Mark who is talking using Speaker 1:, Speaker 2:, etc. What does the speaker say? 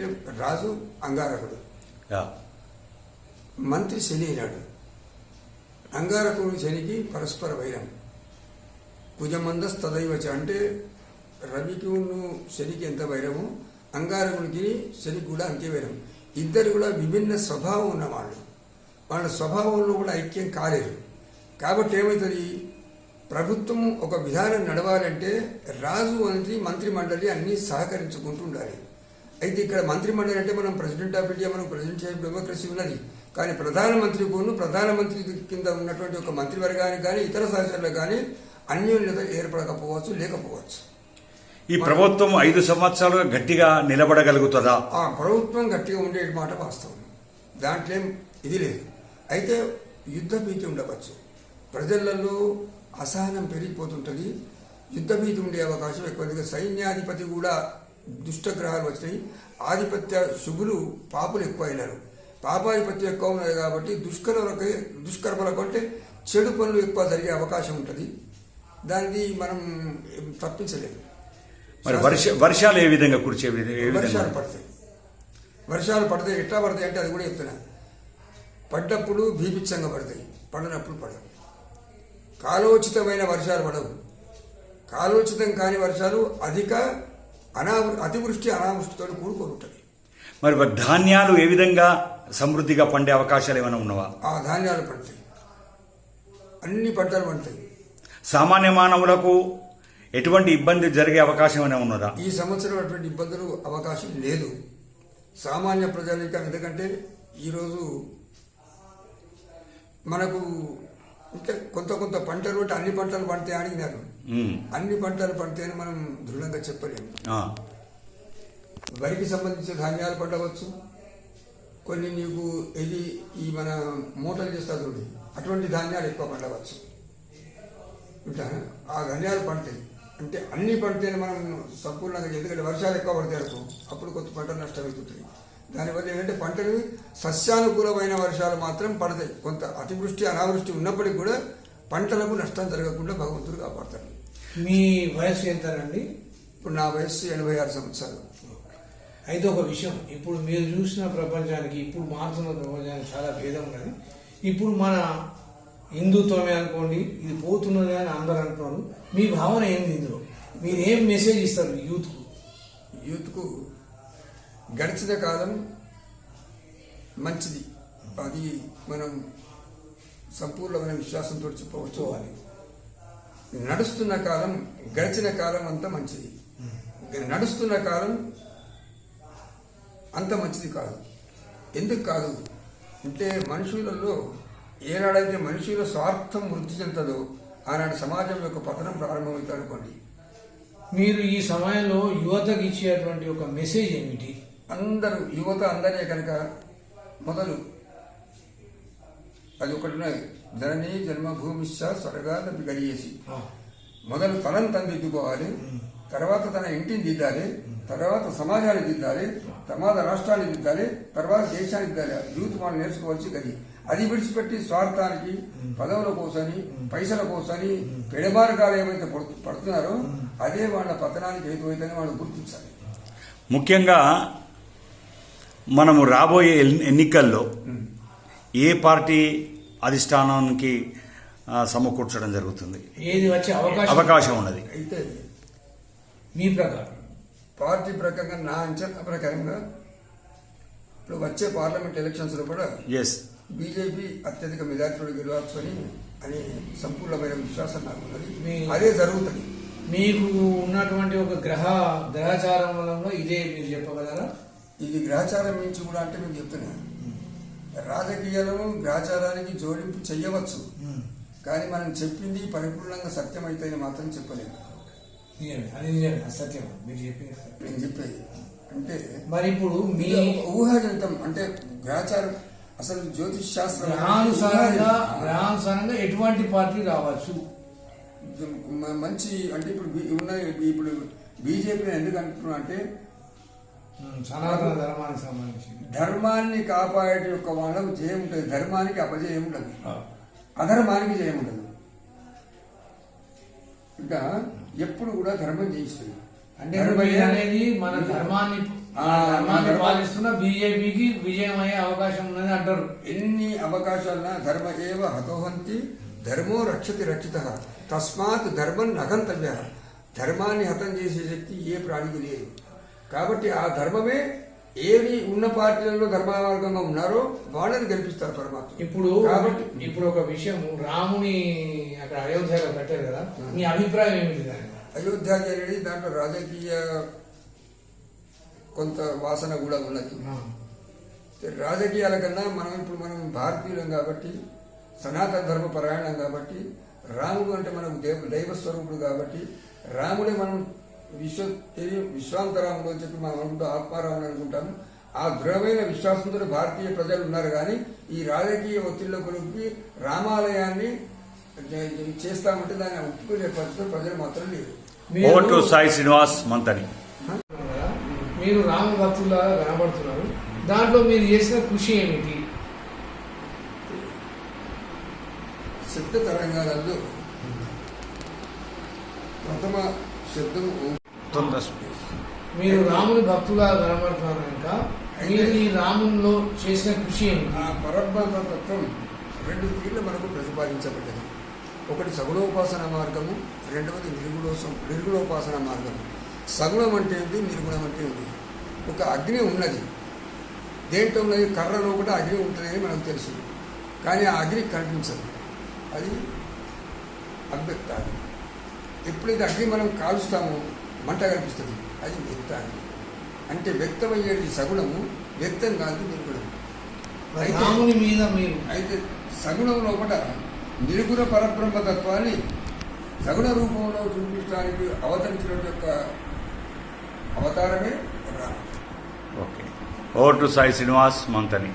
Speaker 1: అంటే రాజు అంగారకుడు. మంత్రి శని అయినాడు. అంగారకుడు శనికి పరస్పర వైరం. కుజమందస్ తదైవచ అంటే రవికి ఉన్ను శనికి ఎంత వైరము? అంగారకుడికి శనికి కూడా అంతే వైరం. ఇద్దరు కూడా విభిన్న స్వభావం ఉన్నవాళ్ళు. వాళ్ళ స్వభావంలో కూడా ఐక్యం కాలేదు. కాబట్టి ఏమవుతుంది ప్రభుత్వం ఒక విధానం నడవాలంటే రాజు మంత్రి మంత్రి మండలి అన్నీ సహకరించుకుంటూ ఉండాలి. అయితే ఇక్కడ మంత్రి మండలి అంటే మనం ప్రెసిడెంట్ ఆఫ్ ఇండియా మనం ప్రెసిడెంట్ డెమోక్రసీ ఉన్నది కానీ ప్రధానమంత్రి కూను ప్రధానమంత్రి కింద ఉన్నటువంటి ఒక మంత్రివర్గానికి కానీ ఇతర సహచరులకు కానీ అన్యోన్యత ఏర్పడకపోవచ్చు లేకపోవచ్చు.
Speaker 2: ఈ ప్రభుత్వం ఐదు సంవత్సరాలుగా గట్టిగా నిలబడగలుగుతుందా?
Speaker 1: ఆ ప్రభుత్వం గట్టిగా ఉండే మాట వాస్తవం. దాంట్లో ఇది లేదు. అయితే యుద్ధ భీతి ఉండవచ్చు. ప్రజలలో అసహనం పెరిగిపోతుంటుంది. యుద్ధ భీతి ఉండే అవకాశం ఎక్కువ. సైన్యాధిపతి కూడా దుష్టగ్రహాలు వచ్చినాయి ఆధిపత్య శుభులు పాపులు ఎక్కువ అయినారు పాపాధిపత్యం ఎక్కువ ఉన్నది కాబట్టి దుష్కర్మలకు దుష్కర్మలకు అంటే చెడు పనులు ఎక్కువ జరిగే అవకాశం ఉంటుంది. దాన్ని మనం తప్పించలేము.
Speaker 2: మరి వర్ష వర్షాలు ఏ విధంగా కురిచే
Speaker 1: వర్షాలు పడతాయి. వర్షాలు పడతాయి. ఎట్లా పడతాయి అంటే అది కూడా చెప్తున్నా. పడ్డప్పుడు భీభిత్సంగా పడతాయి. పడినప్పుడు పడవు. కాలోచితమైన వర్షాలు పడవు. కాలోచితం కాని వర్షాలు అధిక అనావృ అతివృష్టి అనావృష్టితో కూడుకొని ఉంటుంది
Speaker 2: మరి ధాన్యాలు ఏ విధంగా సమృద్ధిగా పండే అవకాశాలు ఏమైనా ఉన్నవా?
Speaker 1: ఆ ధాన్యాలు పడతాయి. అన్ని పంటలు పండుతాయి.
Speaker 2: సామాన్య మానవులకు ఎటువంటి ఇబ్బంది జరిగే అవకాశం ఏమైనా ఉన్నదా?
Speaker 1: ఈ సంవత్సరం అటువంటి ఇబ్బందులు అవకాశం లేదు. సామాన్య ప్రజానికం ఎందుకంటే ఈరోజు మనకు ఇంకా కొంత కొంత పంటలు అంటే అన్ని పంటలు పండితే అడిగినారు. అన్ని పంటలు పండితేనే మనం దృఢంగా చెప్పలేము. వరికి సంబంధించిన ధాన్యాలు పండవచ్చు. కొన్ని నీకు ఇది ఈ మన మూటలు చేస్తా చూడండి అటువంటి ధాన్యాలు ఎక్కువ పండవచ్చు. ఆ ధాన్యాలు పండుతాయి. అంటే అన్ని పండితేనే మనం సంపూర్ణంగా ఎందుకంటే వర్షాలు ఎక్కువ పడతాయి అనుకో అప్పుడు కొంత పంట నష్టం దానివల్ల ఏంటంటే పంటలు సస్యానుకూలమైన వర్షాలు మాత్రం పడతాయి. కొంత అతివృష్టి అనావృష్టి ఉన్నప్పటికీ కూడా పంటలకు నష్టం జరగకుండా భగవంతుడు కాపాడతాడు.
Speaker 3: మీ వయసు ఎంతనండి?
Speaker 1: ఇప్పుడు నా వయస్సు ఎనభై ఆరు సంవత్సరాలు.
Speaker 3: అయితే ఒక విషయం ఇప్పుడు మీరు చూసిన ప్రపంచానికి ఇప్పుడు మారుతున్న ప్రపంచానికి చాలా భేదం ఉన్నది. ఇప్పుడు మన హిందుత్వమే అనుకోండి ఇది పోతున్నది అని అందరూ అంటున్నారు మీ భావన ఏంది ఇందులో? మీరు ఏం మెసేజ్ ఇస్తారు యూత్కు
Speaker 1: యూత్కు గడిచిన కాలం మంచిది. అది మనం సంపూర్ణమైన విశ్వాసంతో చెప్పవచ్చు. అని నడుస్తున్న కాలం గడిచిన కాలం అంత మంచిది. నడుస్తున్న కాలం అంత మంచిది కాదు. ఎందుకు కాదు? అంటే మనుషులలో ఏనాడైతే మనుషుల స్వార్థం వృద్ధి చెందదో ఆనాడు సమాజం యొక్క పతనం ప్రారంభమవుతుంది అనుకోండి.
Speaker 3: మీరు ఈ సమయంలో యువతకు ఇచ్చేటువంటి ఒక మెసేజ్ ఏమిటి?
Speaker 1: అందరూ యువత అందరే కనుక మొదలు అది ఒకటి ఉన్నది. జననీ జన్మభూమిశ్చ స్వర్గాద గడియేసి. మొదలు తనను తను దిద్దుకోవాలి తర్వాత తన ఇంటిని దిద్దాలి తర్వాత సమాజాన్ని దిద్దాలి తర్వాత రాష్ట్రాన్ని దిద్దాలి తర్వాత దేశాన్ని దిద్దాలి. యూత్ మనం నేర్చుకోవాల్సి గది. అది విడిచిపెట్టి స్వార్థానికి పదవుల కోసని పైసల కోసని పెడమార్గాలు ఏమైతే పడుతు- పడుతున్నారో అదే వాళ్ళ పతనానికి హేతువైతేనే వాళ్ళు గుర్తించాలి.
Speaker 2: ముఖ్యంగా మనము రాబోయే ఎన్- ఎన్నికల్లో ఏ పార్టీ అధిష్టానానికి సమకూర్చడం జరుగుతుంది.
Speaker 3: ఏది వచ్చే అవకాశం?
Speaker 2: అవకాశం ఉన్నది.
Speaker 1: అయితే
Speaker 3: మీ ప్రకారం.
Speaker 1: పార్టీ ప్రకారంగా నా అంచనా ప్రకారంగా ఇప్పుడు వచ్చే పార్లమెంట్ ఎలక్షన్స్లో కూడా
Speaker 2: ఎస్
Speaker 1: బీజేపీ అత్యధిక మెజార్టీలో గెలవచ్చని అని సంపూర్ణమైన విశ్వాసం నాకు ఉన్నది. అదే జరుగుతుంది.
Speaker 3: మీకు ఉన్నటువంటి ఒక గ్రహ గ్రహచారం వల్ల ఇదే మీరు చెప్పగలరా?
Speaker 1: ఇది గ్రహచారం మించి కూడా అంటే మేము. చెప్తున్నాను రాజకీయాలను గ్రహచారానికి జోడింపు చెయ్యవచ్చు. కానీ మనం చెప్పింది పరిపూర్ణంగా సత్యం అయితే మాత్రం చెప్పలేము
Speaker 3: అది నిజమే. అది సత్యం. మీరు చెప్పింది.
Speaker 1: నేను చెప్పేది. అంటే
Speaker 3: మరి ఇప్పుడు మీ
Speaker 1: ఊహాజనితం. అంటే గ్రహచారం అసలు జ్యోతిష్ శాస్త్రం.
Speaker 3: గ్రహానుసారంగా గ్రహానుసారంగా ఎటువంటి పార్టీ రావచ్చు?
Speaker 1: మంచి అంటే ఇప్పుడు ఉన్న ఇప్పుడు బీజేపీ ఎందుకు అంటున్నా అంటే
Speaker 3: సనాతన ధర్మానికి సంబంధించి
Speaker 1: ధర్మాన్ని కాపాడే యొక్క వాళ్ళకు జయం ఉంటుంది. ధర్మానికి అపజయం ఉండదు. అధర్మానికి జయం ఉండదు. ఇంకా ఎప్పుడు కూడా ధర్మం జయిస్తుంది
Speaker 3: అంటే అనేది మన ధర్మాన్ని ధర్మాన్ని
Speaker 1: ధర్మ-
Speaker 3: పాలిస్తున్న బీజేపీకి విజయం అయ్యే అవకాశం ఉన్నది అంటారు.
Speaker 1: ఎన్ని అవకాశాలన్నా ధర్మ ఏవ హతోహంతి ధర్మో రక్షతి రక్షిత తస్మాత్ ధర్మం నగంతవ్య. ధర్మాన్ని హతం చేసే శక్తి ఏ ప్రాణికి లేదు. కాబట్టి ఆ ధర్మమే ఏవి ఉన్న పార్టీలలో ధర్మ మార్గంగా ఉన్నారో వాళ్ళని గెలిపిస్తారు పరమాత్మ
Speaker 3: ఇప్పుడు
Speaker 1: కాబట్టి
Speaker 3: ఇప్పుడు ఒక విషయం రాముని అక్కడ అయోధ్యలో పెట్టారు కదా మీ అభిప్రాయం ఏమిటి?
Speaker 1: అయోధ్య అనేది దాంట్లో రాజకీయ కొంత వాసన కూడా ఉన్నది. రాజకీయాల కన్నా మనం ఇప్పుడు మనం భారతీయులం కాబట్టి సనాతన ధర్మ పరాయణం కాబట్టి రాముడు అంటే మనకు దేవ దైవ స్వరూపుడు కాబట్టి రాముడే మనం విశ్వ తెలియ- విశ్వాంతరాముడు అని చెప్పి మనం అనుకుంటాం ఆత్మారాముడు అనుకుంటాము. ఆ దృఢమైన విశ్వాసంతో భారతీయ ప్రజలు ఉన్నారు కానీ ఈ రాజకీయ ఒత్తిళ్ళ కొనుక్కి రామాలయాన్ని చేస్తామంటే దాన్ని ఒప్పుకునే పరిస్థితులు ప్రజలు మాత్రం లేదు
Speaker 2: సాయి శ్రీనివాస్ మంతని
Speaker 3: మీరు రామ భక్తులాగా కనబడుతున్నారు. దాంట్లో మీరు చేసిన కృషి ఏమిటి?
Speaker 1: శబ్ద తరంగాలలో ప్రథమ శబ్దం
Speaker 3: మీరు రాముని భక్తులాగా కనబడుతున్నారు కనుక మీరు ఈ రామునిలో చేసిన కృషి
Speaker 1: ఆ పరబ్రహ్మ తత్వం రెండు తీర్లు మనకు ప్రతిపాదించబడ్డది. ఒకటి సగుణోపాసన మార్గము రెండవది నిర్గుణోసం నిర్గుణోపాసన మార్గము. సగుణం అంటే ఏంటి నిర్గుణం అంటే ఏంటి ఒక అగ్ని ఉన్నది. దేంట్లో ఉన్నది? కర్రలో కూడా అగ్ని ఉంటుందని మనకు తెలుసు. కానీ ఆ అగ్ని కనిపించదు. అది అవ్యక్తాది. ఎప్పుడైతే అగ్ని మనం కాలుస్తామో మంట కనిపిస్తుంది. అది వ్యక్తాది అంటే వ్యక్తమయ్యేది సగుణము వ్యక్తం కాదు నిర్గుణం. అయితే-
Speaker 3: రాముని మీద మీరు
Speaker 1: అయితే సగుణం లోపల నిర్గుణ పరబ్రహ్మతత్వాన్ని సగుణ రూపంలో చూపించడానికి అవతరించడం యొక్క అవతారమే Rama
Speaker 2: okay. Over to Sai Srinivas Manthani.